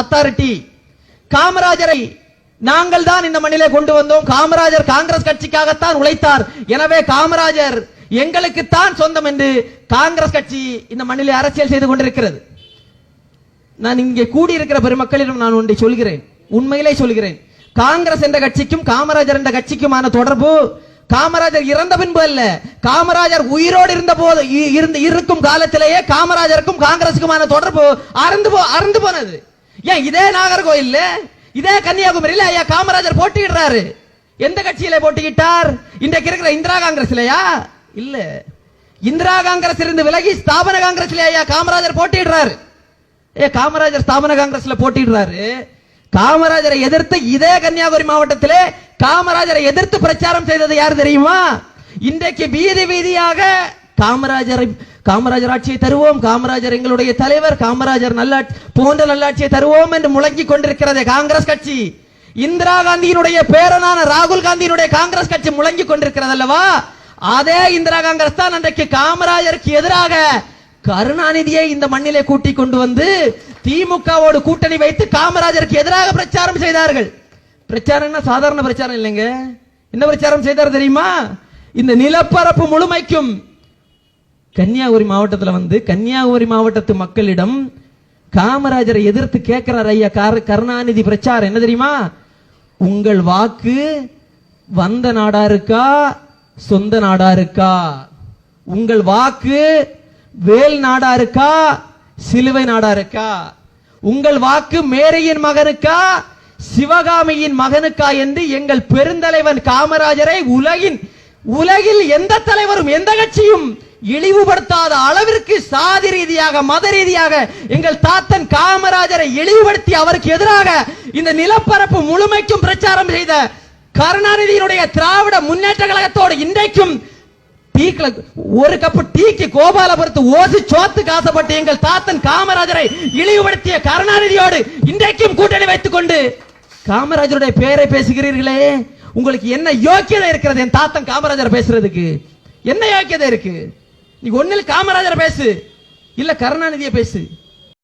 Authority காமராஜரை நாங்கள் தான் இந்த மண்ணிலே கொண்டு வந்தோம். காமராஜர் காங்கிரஸ் கட்சிக்காகத்தான் உழைத்தார். எனவே காமராஜர் எங்களுக்குத்தான் சொந்தம் என்று காங்கிரஸ் கட்சி இந்த மண்ணிலே அரசியல் செய்து கொண்டிருக்கிறது. நான் இங்கே கூடியிருக்கிற பெருமக்களிடம் நான் ஒன்றை சொல்கிறேன். உண்மையிலே சொல்கிறேன். காங்கிரஸ் என்ற கட்சிக்கும் காமராஜர் என்ற கட்சிக்குமான தொடர்பு காமராஜர் இறந்த பின்பு அல்ல. காமராஜர் உயிரோடு இருந்த போது இ- இருந்து இருக்கும் காலத்திலேயே காமராஜருக்கும் காங்கிரசுக்குமான தொடர்பு அறந்து போ அறந்து போனது. ஏன் இதே நாகர்கோயில்ல இதே கன்னியாகுமரியில ஐயா காமராஜர் போட்டியிடுறாரு. எந்த கட்சியில போட்டியிட்டார்? இன்றைக்கு இருக்கிற இந்திரா காங்கிரஸ்லயா? இல்ல. இந்திரா காங்கிரஸ் இருந்து விலகி ஸ்தாபன காங்கிரஸ்ல ஐயா காமராஜர் போட்டியிடுறாரு? ஏ காமராஜர் ஸ்தாபன காங்கிரஸ்ல போட்டிடுறாரு காமராஜரை எதிர்த்து இதே கன்னியாகுமரி மாவட்டத்திலே காமராஜரை எதிர்த்து பிரச்சாரம் செய்தது யார் தெரியுமா? இன்றைக்கு வீதி வீதியாக காமராஜரை காமராஜர் ஆட்சியை தருவோம். காமராஜர் எங்களுடைய தலைவர். காமராஜர் நல்லாட்சி போன்ற நல்லாட்சியை தருவோம் என்று முழங்கிக் கொண்டிருக்கிறது காங்கிரஸ் கட்சி. இந்திரா காந்தியினுடைய பேரனான ராகுல் காந்தியினுடைய காங்கிரஸ் கட்சி முழங்கிக் கொண்டிருக்கிறது அல்லவா அதே இந்திரா காங்கிரஸ் தான் அன்றைக்கு காமராஜருக்கு எதிராக கருணாநிதியை இந்த மண்ணிலே கூட்டி கொண்டு வந்து திமுகவோடு கூட்டணி வைத்து காமராஜருக்கு எதிராக பிரச்சாரம் செய்தார்கள். பிரச்சாரம்னா சாதாரண பிரச்சாரம் இல்லைங்க. என்ன பிரச்சாரம் செய்தார் தெரியுமா? இந்த நிலப்பரப்பு முழுமைக்கும் கன்னியாகுமரி மாவட்டத்தில் வந்து கன்னியாகுமரி மாவட்டத்து மக்களிடம் காமராஜரை எதிர்த்து கேட்கிறார் ஐயா கரு- கருணாநிதி பிரச்சாரம். என்ன தெரியுமா? உங்கள் வாக்கு வந்த நாடா இருக்கா சொந்த நாடா இருக்கா? உங்கள் வாக்கு வேல் நாடா இருக்கா சிலுவை நாடா இருக்கா? உங்கள் வாக்கு மேரையின் மகனுக்கா சிவகாமியின் மகனுக்கா என்று எங்கள் பெருந்தலைவன் காமராஜரை உலகின் உலகில் எந்த தலைவரும் எந்த கட்சியும் இழிவுபடுத்தாத அளவிற்கு சாதி ரீதியாக மத ரீதியாக எங்கள் தாத்தன் காமராஜரை இழிவுபடுத்தி அவருக்கு எதிராக இந்த நிலப்பரப்பு முழுமைக்கும் பிரச்சாரம் செய்த கருணாநிதியினுடைய திராவிட முன்னேற்ற கழகத்தோடு இன்றைக்கும் டீக்ல ஒரு கப்பு டீக்கு கோபாலபுரத்து ஓசி சோத்துக்கு ஆசைப்பட்டு எங்கள் தாத்தன் காமராஜரை இழிவுபடுத்திய கருணாநிதியோடு இன்றைக்கும் கூட்டணி வைத்துக் கொண்டு காமராஜருடைய பெயரை பேசுகிறீர்களே. உங்களுக்கு என்ன யோக்கியதை இருக்கிறது என் தாத்தன் காமராஜர் பேசுறதுக்கு? என்ன யோக்கியதை இருக்கு? நீ ஒன்னில் காமராஜரை பேசு. இல்ல கருணாநிதியை பேசு.